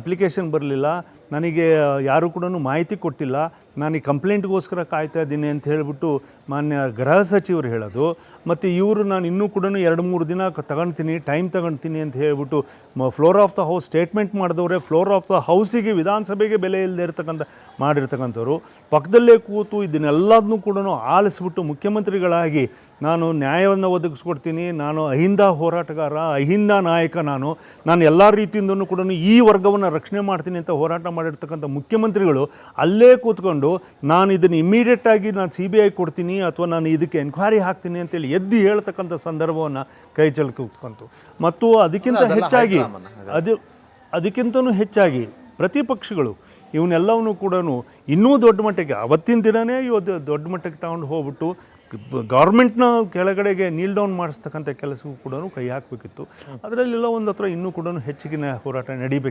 Application ಬರಲಿಲ್ಲ. ನನಗೆ ಯಾರು ಕೂಡ ಮಾಹಿತಿ ಕೊಟ್ಟಿಲ್ಲ. ನಾನು ಈ ಕಂಪ್ಲೇಂಟ್ಗೋಸ್ಕರ ಕಾಯ್ತಾ ಇದ್ದೀನಿ ಅಂತ ಹೇಳಿಬಿಟ್ಟು ಮಾನ್ಯ ಗೃಹ ಸಚಿವರು ಹೇಳೋದು. ಮತ್ತು ಇವರು ನಾನು ಇನ್ನೂ ಕೂಡ ಎರಡು ಮೂರು ದಿನ ತಗೊಳ್ತೀನಿ, ಟೈಮ್ ತಗೊಳ್ತೀನಿ ಅಂತ ಹೇಳಿಬಿಟ್ಟು floor of the house statement ಮಾಡಿದವರೇ, floor of the ಹೌಸಿಗೆ, ವಿಧಾನಸಭೆಗೆ ಬೆಲೆ ಇಲ್ಲದೆ ಇರ್ತಕ್ಕಂಥ, ಮಾಡಿರ್ತಕ್ಕಂಥವ್ರು. ಪಕ್ಕದಲ್ಲೇ ಕೂತು ಇದನ್ನೆಲ್ಲದನ್ನೂ ಕೂಡ ಆಲಿಸ್ಬಿಟ್ಟು ಮುಖ್ಯಮಂತ್ರಿಗಳಾಗಿ ನಾನು ನ್ಯಾಯವನ್ನು ಒದಗಿಸ್ಕೊಡ್ತೀನಿ, ನಾನು ಅಹಿಂದ ಹೋರಾಟಗಾರ, ಅಹಿಂದ ನಾಯಕ ನಾನು. ನಾನು ಎಲ್ಲ ರೀತಿಯಿಂದನೂ ಕೂಡ ಈ ವರ್ಗವನ್ನು ರಕ್ಷಣೆ ಮಾಡ್ತೀನಿ ಅಂತ ಹೋರಾಟ ಮಾಡಿರ್ತಕ್ಕಂಥ ಮುಖ್ಯಮಂತ್ರಿಗಳು ಅಲ್ಲೇ ಕೂತ್ಕೊಂಡು ನಾನು ಇದನ್ನು ಇಮ್ಮಿಡಿಯೇಟಾಗಿ ನಾನು ಸಿ ಬಿ ಐ ಕೊಡ್ತೀನಿ ಅಥವಾ ನಾನು ಇದಕ್ಕೆ ಎನ್ಕ್ವೈರಿ ಹಾಕ್ತೀನಿ ಅಂತೇಳಿ ಎದ್ದು ಹೇಳ್ತಕ್ಕಂಥ ಸಂದರ್ಭವನ್ನು ಕೈ ಚೆಲ್ಲಿ ಕೂತ್ಕೊಂತು. ಮತ್ತು ಅದಕ್ಕಿಂತ ಹೆಚ್ಚಾಗಿ ಅದು ಅದಕ್ಕಿಂತನೂ ಹೆಚ್ಚಾಗಿ ಪ್ರತಿಪಕ್ಷಗಳು ಇವನ್ನೆಲ್ಲವನ್ನು ಕೂಡ ಇನ್ನೂ ದೊಡ್ಡ ಮಟ್ಟಕ್ಕೆ ಅವತ್ತಿನ ದಿನವೇ ಇವತ್ತು ದೊಡ್ಡ ಮಟ್ಟಕ್ಕೆ ತಗೊಂಡು ಹೋಗ್ಬಿಟ್ಟು ಗೌರ್ಮೆಂಟ್ನ ಕೆಳಗಡೆಗೆ ನೀಲ್ ಡೌನ್ ಮಾಡಿಸ್ತಕ್ಕಂಥ ಕೆಲಸಕ್ಕೂ ಕೂಡ ಕೈ ಹಾಕಬೇಕಿತ್ತು. ಅದರಲ್ಲೆಲ್ಲ ಒಂದು ಹತ್ರ ಇನ್ನೂ ಕೂಡ ಹೆಚ್ಚಿಗಿನ ಹೋರಾಟ ನಡಿಬೇಕು.